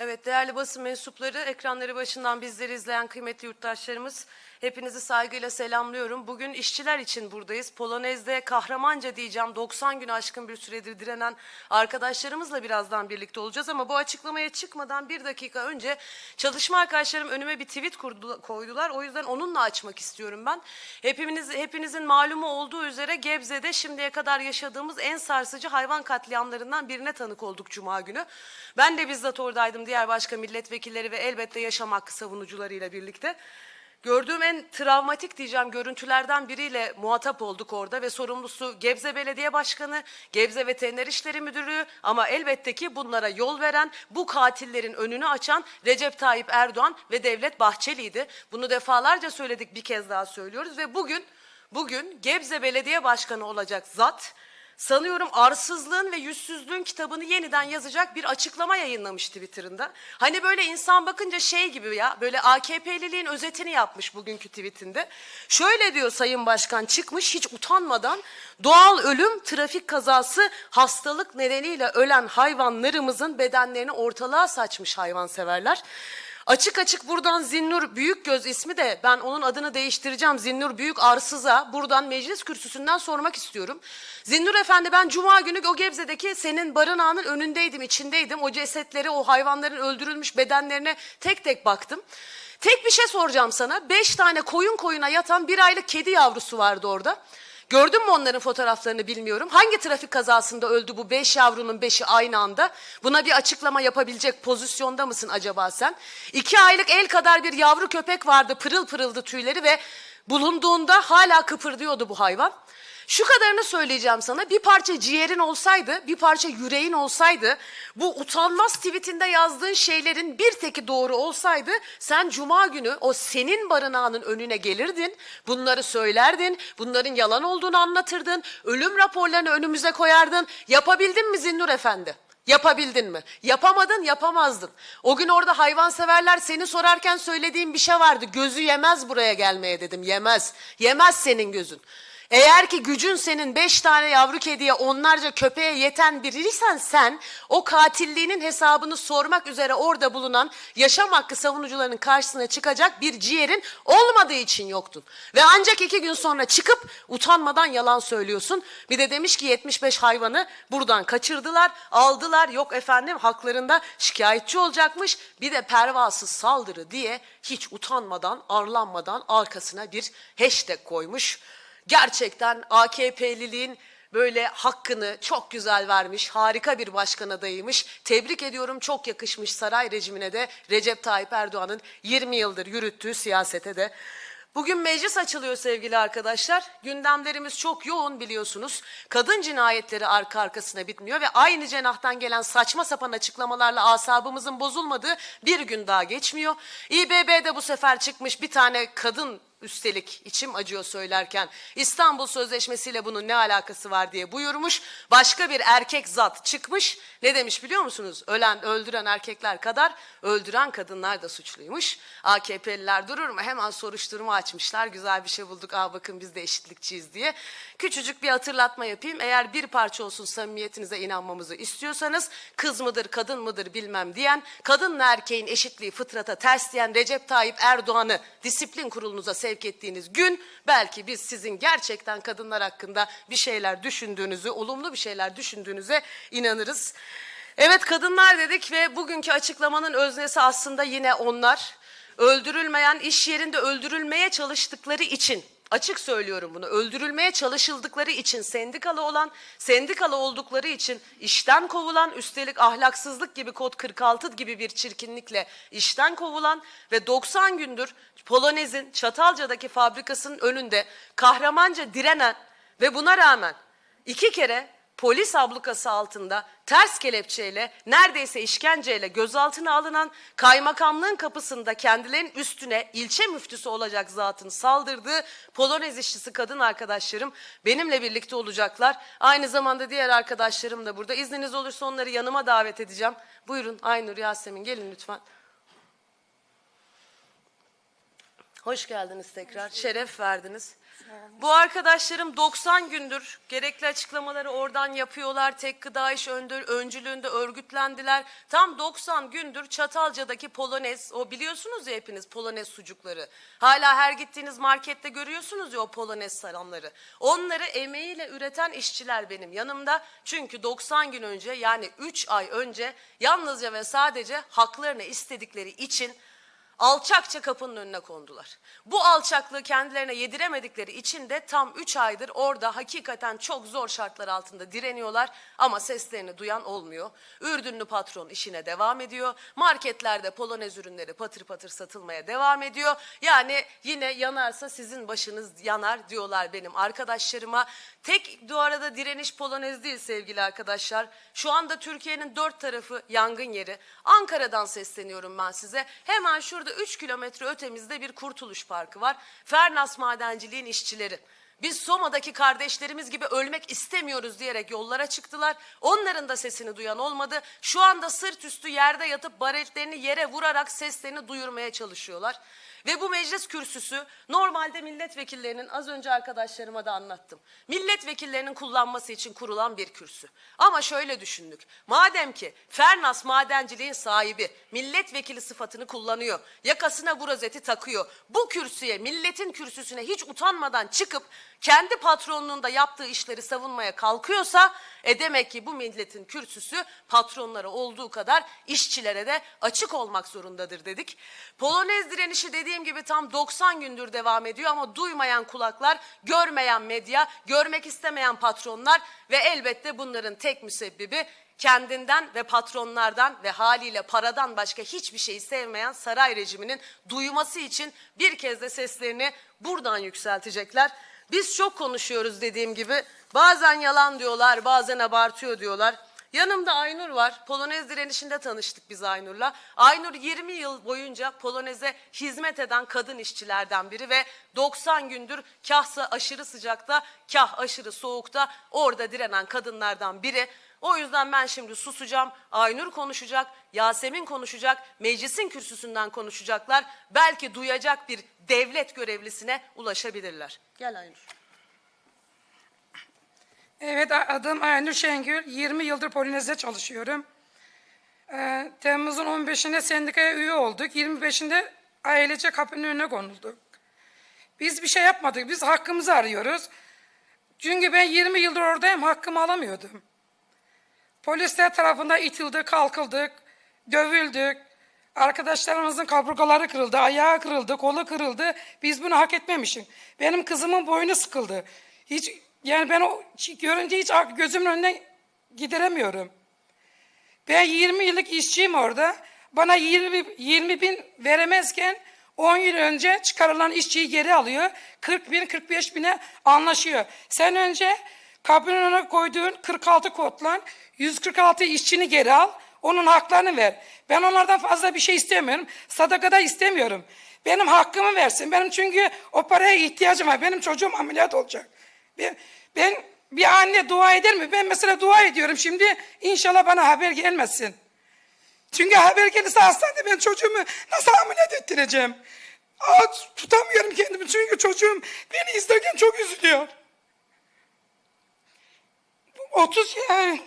Evet değerli basın mensupları, ekranları başından bizleri izleyen kıymetli yurttaşlarımız hepinizi saygıyla selamlıyorum. Bugün işçiler için buradayız. Polonez'de kahramanca diyeceğim 90 gün aşkın bir süredir direnen arkadaşlarımızla birazdan birlikte olacağız ama bu açıklamaya çıkmadan bir dakika önce çalışma arkadaşlarım önüme bir tweet koydular. O yüzden onunla açmak istiyorum ben. Hepimiz, hepinizin malumu olduğu üzere Gebze'de şimdiye kadar yaşadığımız en sarsıcı hayvan katliamlarından birine tanık olduk Cuma günü. Ben de bizzat oradaydım diğer başka milletvekilleri ve elbette yaşam hakkı savunucularıyla birlikte. Gördüğüm en travmatik diyeceğim görüntülerden biriyle muhatap olduk orada ve sorumlusu Gebze Belediye Başkanı, Gebze Veteriner İşleri Müdürü ama elbette ki bunlara yol veren, bu katillerin önünü açan Recep Tayyip Erdoğan ve Devlet Bahçeli'ydi. Bunu defalarca söyledik bir kez daha söylüyoruz ve bugün bugün Gebze Belediye Başkanı olacak zat sanıyorum arsızlığın ve yüzsüzlüğün kitabını yeniden yazacak bir açıklama yayınlamış Twitter'ında. Hani böyle insan bakınca şey gibi ya böyle AKP'liliğin özetini yapmış bugünkü tweetinde. Şöyle diyor Sayın Başkan çıkmış hiç utanmadan doğal ölüm, trafik kazası, hastalık nedeniyle ölen hayvanlarımızın bedenlerini ortalığa saçmış hayvanseverler. Açık açık buradan Zinnur Büyükgöz ismi de ben onun adını değiştireceğim. Zinnur Büyük Arsız'a buradan meclis kürsüsünden sormak istiyorum. Zinnur Efendi ben Cuma günü o Gebze'deki senin barınağının önündeydim, içindeydim. O cesetleri, o hayvanların öldürülmüş bedenlerine tek tek baktım. Tek bir şey soracağım sana. Beş tane koyun koyuna yatan bir aylık kedi yavrusu vardı orada. Gördün mü onların fotoğraflarını bilmiyorum. Hangi trafik kazasında öldü bu beş yavrunun beşi aynı anda? Buna bir açıklama yapabilecek pozisyonda mısın acaba sen? İki aylık el kadar bir yavru köpek vardı pırıl pırıldı tüyleri ve bulunduğunda hala kıpırdıyordu bu hayvan. Şu kadarını söyleyeceğim sana. Bir parça ciğerin olsaydı, bir parça yüreğin olsaydı, bu utanmaz tweetinde yazdığın şeylerin bir teki doğru olsaydı, sen cuma günü o senin barınağının önüne gelirdin, bunları söylerdin, bunların yalan olduğunu anlatırdın, ölüm raporlarını önümüze koyardın. Yapabildin mi Zinnur Efendi? Yapabildin mi? Yapamadın, yapamazdın. O gün orada hayvanseverler seni sorarken söylediğim bir şey vardı. Gözü yemez buraya gelmeye dedim. Yemez. Yemez senin gözün. Eğer ki gücün senin beş tane yavru kediye onlarca köpeğe yeten biriysen sen o katilliğinin hesabını sormak üzere orada bulunan yaşam hakkı savunucularının karşısına çıkacak bir ciğerin olmadığı için yoktun. Ve ancak iki gün sonra çıkıp utanmadan yalan söylüyorsun. Bir de demiş ki 75 hayvanı buradan kaçırdılar, aldılar. Yok efendim haklarında şikayetçi olacakmış. Bir de pervasız saldırı diye hiç utanmadan, arlanmadan arkasına bir hashtag koymuş gerçekten AKP'liliğin böyle hakkını çok güzel vermiş, harika bir başkan adayıymış. Tebrik ediyorum, çok yakışmış saray rejimine de Recep Tayyip Erdoğan'ın 20 yıldır yürüttüğü siyasete de. Bugün meclis açılıyor sevgili arkadaşlar. Gündemlerimiz çok yoğun biliyorsunuz. Kadın cinayetleri arka arkasına bitmiyor ve aynı cenahtan gelen saçma sapan açıklamalarla asabımızın bozulmadığı bir gün daha geçmiyor. İBB'de bu sefer çıkmış bir tane kadın Üstelik içim acıyor söylerken İstanbul Sözleşmesi'yle bunun ne alakası var diye buyurmuş. Başka bir erkek zat çıkmış. Ne demiş biliyor musunuz? Ölen, öldüren erkekler kadar öldüren kadınlar da suçluymuş. AKP'liler durur mu? Hemen soruşturma açmışlar. Güzel bir şey bulduk. Aa bakın biz de eşitlikçiyiz diye. Küçücük bir hatırlatma yapayım. Eğer bir parça olsun samimiyetinize inanmamızı istiyorsanız kız mıdır, kadın mıdır bilmem diyen, kadınla erkeğin eşitliği fıtrata ters diyen Recep Tayyip Erdoğan'ı disiplin kurulunuza sevk ettiğiniz gün belki biz sizin gerçekten kadınlar hakkında bir şeyler düşündüğünüzü, olumlu bir şeyler düşündüğünüze inanırız. Evet kadınlar dedik ve bugünkü açıklamanın öznesi aslında yine onlar. Öldürülmeyen iş yerinde öldürülmeye çalıştıkları için açık söylüyorum bunu. Öldürülmeye çalışıldıkları için sendikalı olan sendikalı oldukları için işten kovulan üstelik ahlaksızlık gibi kod 46 gibi bir çirkinlikle işten kovulan ve 90 gündür Polonez'in Çatalca'daki fabrikasının önünde kahramanca direnen ve buna rağmen iki kere polis ablukası altında ters kelepçeyle neredeyse işkenceyle gözaltına alınan kaymakamlığın kapısında kendilerinin üstüne ilçe müftüsü olacak zatın saldırdığı Polonez işçisi kadın arkadaşlarım benimle birlikte olacaklar. Aynı zamanda diğer arkadaşlarım da burada. İzniniz olursa onları yanıma davet edeceğim. Buyurun Aynur Yasemin gelin lütfen. Hoş geldiniz tekrar. Şeref verdiniz. Bu arkadaşlarım 90 gündür gerekli açıklamaları oradan yapıyorlar. Tek gıda iş öndür, öncülüğünde örgütlendiler. Tam 90 gündür Çatalca'daki Polonez, o biliyorsunuz ya hepiniz Polonez sucukları. Hala her gittiğiniz markette görüyorsunuz ya o Polonez salamları. Onları emeğiyle üreten işçiler benim yanımda. Çünkü 90 gün önce yani 3 ay önce yalnızca ve sadece haklarını istedikleri için alçakça kapının önüne kondular. Bu alçaklığı kendilerine yediremedikleri için de tam 3 aydır orada hakikaten çok zor şartlar altında direniyorlar ama seslerini duyan olmuyor. Ürdünlü patron işine devam ediyor. Marketlerde polonez ürünleri patır patır satılmaya devam ediyor. Yani yine yanarsa sizin başınız yanar diyorlar benim arkadaşlarıma. Tek bu arada direniş polonez değil sevgili arkadaşlar. Şu anda Türkiye'nin dört tarafı yangın yeri. Ankara'dan sesleniyorum ben size. Hemen şurada 3 kilometre ötemizde bir kurtuluş parkı var. Fernas Madenciliğin işçileri. Biz Soma'daki kardeşlerimiz gibi ölmek istemiyoruz diyerek yollara çıktılar. Onların da sesini duyan olmadı. Şu anda sırt üstü yerde yatıp baretlerini yere vurarak seslerini duyurmaya çalışıyorlar. Ve bu meclis kürsüsü normalde milletvekillerinin az önce arkadaşlarıma da anlattım. Milletvekillerinin kullanması için kurulan bir kürsü. Ama şöyle düşündük. Madem ki Fernas madenciliğin sahibi milletvekili sıfatını kullanıyor. Yakasına bu rozeti takıyor. Bu kürsüye milletin kürsüsüne hiç utanmadan çıkıp kendi patronluğunda yaptığı işleri savunmaya kalkıyorsa e demek ki bu milletin kürsüsü patronlara olduğu kadar işçilere de açık olmak zorundadır dedik. Polonez direnişi dediğim gibi tam 90 gündür devam ediyor ama duymayan kulaklar, görmeyen medya, görmek istemeyen patronlar ve elbette bunların tek müsebbibi kendinden ve patronlardan ve haliyle paradan başka hiçbir şeyi sevmeyen saray rejiminin duyması için bir kez de seslerini buradan yükseltecekler. Biz çok konuşuyoruz dediğim gibi. Bazen yalan diyorlar, bazen abartıyor diyorlar. Yanımda Aynur var. Polonez direnişinde tanıştık biz Aynur'la. Aynur 20 yıl boyunca Polonez'e hizmet eden kadın işçilerden biri ve 90 gündür kahsa aşırı sıcakta, kah aşırı soğukta orada direnen kadınlardan biri. O yüzden ben şimdi susacağım. Aynur konuşacak, Yasemin konuşacak, meclisin kürsüsünden konuşacaklar. Belki duyacak bir devlet görevlisine ulaşabilirler. Gel Aynur. Evet adım Aynur Şengül. 20 yıldır Polinezya'da çalışıyorum. Ee, Temmuz'un 15'inde sendikaya üye olduk. 25'inde ailece kapının önüne konulduk. Biz bir şey yapmadık. Biz hakkımızı arıyoruz. Çünkü ben 20 yıldır oradayım. Hakkımı alamıyordum. Polisler tarafından itildik, kalkıldık, dövüldük. Arkadaşlarımızın kaburgaları kırıldı, ayağı kırıldı, kolu kırıldı. Biz bunu hak etmemişiz. Benim kızımın boynu sıkıldı. Hiç yani ben o görünce hiç gözümün önünden gideremiyorum. Ben 20 yıllık işçiyim orada. Bana 20, 20 bin veremezken 10 yıl önce çıkarılan işçiyi geri alıyor. 40 bin, 45 bine anlaşıyor. Sen önce önüne koyduğun 46 kodla 146 işçini geri al. Onun haklarını ver. Ben onlardan fazla bir şey istemiyorum. Sadaka da istemiyorum. Benim hakkımı versin. Benim çünkü o paraya ihtiyacım var. Benim çocuğum ameliyat olacak. Ben, ben bir anne dua eder mi? Ben mesela dua ediyorum şimdi. İnşallah bana haber gelmesin. Çünkü haber gelirse hastanede ben çocuğumu nasıl ameliyat ettireceğim? Aa, tutamıyorum kendimi çünkü çocuğum beni izlerken çok üzülüyor. 30 yani.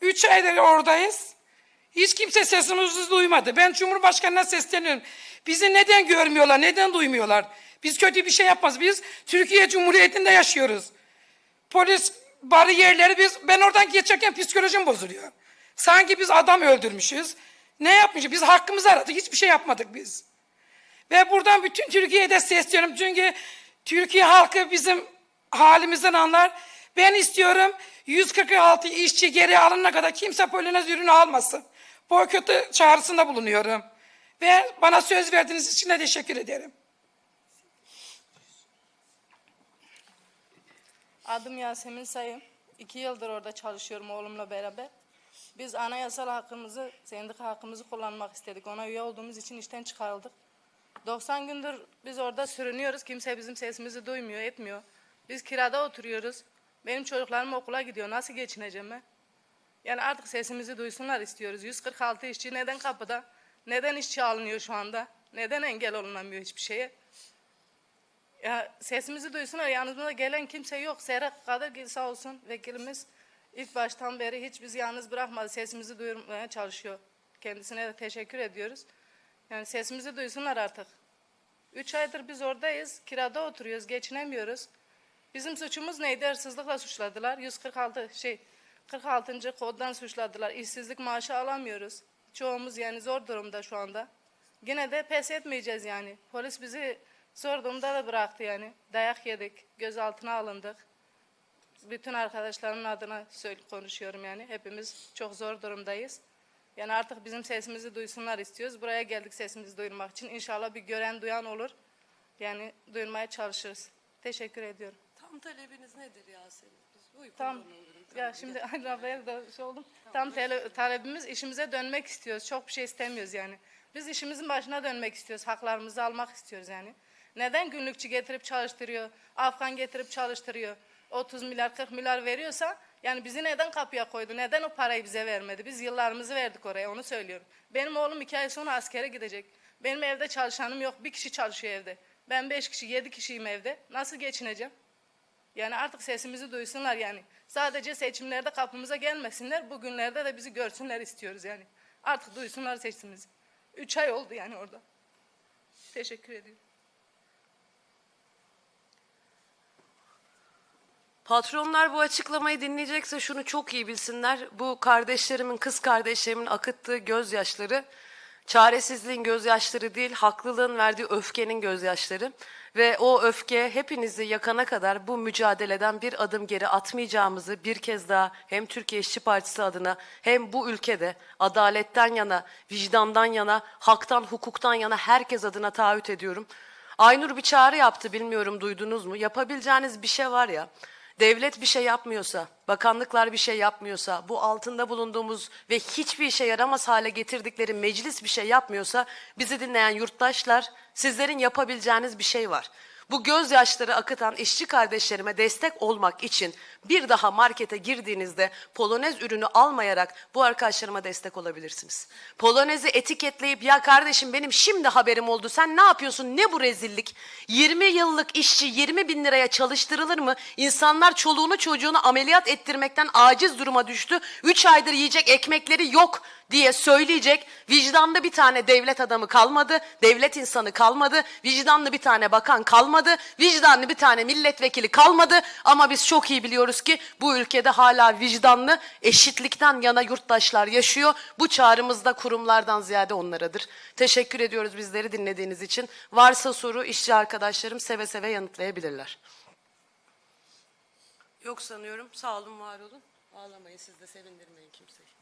Üç aydır oradayız. Hiç kimse sesimizi duymadı. Ben Cumhurbaşkanı'na sesleniyorum. Bizi neden görmüyorlar, neden duymuyorlar? Biz kötü bir şey yapmaz. Biz Türkiye Cumhuriyeti'nde yaşıyoruz. Polis bariyerleri biz, ben oradan geçerken psikolojim bozuluyor. Sanki biz adam öldürmüşüz. Ne yapmışız? Biz hakkımızı aradık. Hiçbir şey yapmadık biz. Ve buradan bütün Türkiye'de sesleniyorum. Çünkü Türkiye halkı bizim halimizden anlar. Ben istiyorum 146 işçi geri alınana kadar kimse polonez ürünü almasın. Boykotu çağrısında bulunuyorum. Ve bana söz verdiğiniz için de teşekkür ederim. Adım Yasemin Sayın. İki yıldır orada çalışıyorum oğlumla beraber. Biz anayasal hakkımızı, sendika hakkımızı kullanmak istedik. Ona üye olduğumuz için işten çıkarıldık. 90 gündür biz orada sürünüyoruz. Kimse bizim sesimizi duymuyor, etmiyor. Biz kirada oturuyoruz. Benim çocuklarım okula gidiyor. Nasıl geçineceğim ben? Yani artık sesimizi duysunlar istiyoruz. 146 işçi neden kapıda? Neden işçi alınıyor şu anda? Neden engel olunamıyor hiçbir şeye? Ya sesimizi duysunlar. Yanımıza gelen kimse yok. Serhat Kadir sağ olsun vekilimiz ilk baştan beri hiç bizi yalnız bırakmadı. Sesimizi duyurmaya çalışıyor. Kendisine de teşekkür ediyoruz. Yani sesimizi duysunlar artık. Üç aydır biz oradayız. Kirada oturuyoruz. Geçinemiyoruz. Bizim suçumuz neydi? Hırsızlıkla suçladılar. 146 şey 46. koddan suçladılar. İşsizlik maaşı alamıyoruz. Çoğumuz yani zor durumda şu anda. Yine de pes etmeyeceğiz yani. Polis bizi zor durumda da bıraktı yani. Dayak yedik, gözaltına alındık. Bütün arkadaşlarımın adına konuşuyorum yani. Hepimiz çok zor durumdayız. Yani artık bizim sesimizi duysunlar istiyoruz. Buraya geldik sesimizi duyurmak için. İnşallah bir gören duyan olur. Yani duyurmaya çalışırız. Teşekkür ediyorum. Tam talebiniz nedir Yasemin? Tam ya şimdi aynı haberi de şey oldum. Tam tele- talebimiz işimize dönmek istiyoruz. Çok bir şey istemiyoruz yani. Biz işimizin başına dönmek istiyoruz. Haklarımızı almak istiyoruz yani. Neden günlükçü getirip çalıştırıyor? Afgan getirip çalıştırıyor. 30 milyar 40 milyar veriyorsa yani bizi neden kapıya koydu? Neden o parayı bize vermedi? Biz yıllarımızı verdik oraya onu söylüyorum. Benim oğlum iki ay sonra askere gidecek. Benim evde çalışanım yok. Bir kişi çalışıyor evde. Ben beş kişi, yedi kişiyim evde. Nasıl geçineceğim? Yani artık sesimizi duysunlar yani. Sadece seçimlerde kapımıza gelmesinler. Bugünlerde de bizi görsünler istiyoruz yani. Artık duysunlar sesimizi. Üç ay oldu yani orada. Teşekkür ediyorum. Patronlar bu açıklamayı dinleyecekse şunu çok iyi bilsinler. Bu kardeşlerimin, kız kardeşlerimin akıttığı gözyaşları çaresizliğin gözyaşları değil, haklılığın verdiği öfkenin gözyaşları. Ve o öfke hepinizi yakana kadar bu mücadeleden bir adım geri atmayacağımızı bir kez daha hem Türkiye İşçi Partisi adına hem bu ülkede adaletten yana, vicdandan yana, haktan, hukuktan yana herkes adına taahhüt ediyorum. Aynur bir çağrı yaptı bilmiyorum duydunuz mu? Yapabileceğiniz bir şey var ya. Devlet bir şey yapmıyorsa, bakanlıklar bir şey yapmıyorsa, bu altında bulunduğumuz ve hiçbir işe yaramaz hale getirdikleri meclis bir şey yapmıyorsa, bizi dinleyen yurttaşlar, sizlerin yapabileceğiniz bir şey var. Bu gözyaşları akıtan işçi kardeşlerime destek olmak için bir daha markete girdiğinizde polonez ürünü almayarak bu arkadaşlarıma destek olabilirsiniz. Polonezi etiketleyip ya kardeşim benim şimdi haberim oldu sen ne yapıyorsun ne bu rezillik? 20 yıllık işçi 20 bin liraya çalıştırılır mı? İnsanlar çoluğunu çocuğunu ameliyat ettirmekten aciz duruma düştü. 3 aydır yiyecek ekmekleri yok diye söyleyecek vicdanlı bir tane devlet adamı kalmadı, devlet insanı kalmadı, vicdanlı bir tane bakan kalmadı, vicdanlı bir tane milletvekili kalmadı ama biz çok iyi biliyoruz ki bu ülkede hala vicdanlı, eşitlikten yana yurttaşlar yaşıyor. Bu çağrımız da kurumlardan ziyade onlaradır. Teşekkür ediyoruz bizleri dinlediğiniz için. Varsa soru işçi arkadaşlarım seve seve yanıtlayabilirler. Yok sanıyorum. Sağ olun, var olun. Ağlamayın siz de sevindirmeyin kimseyi.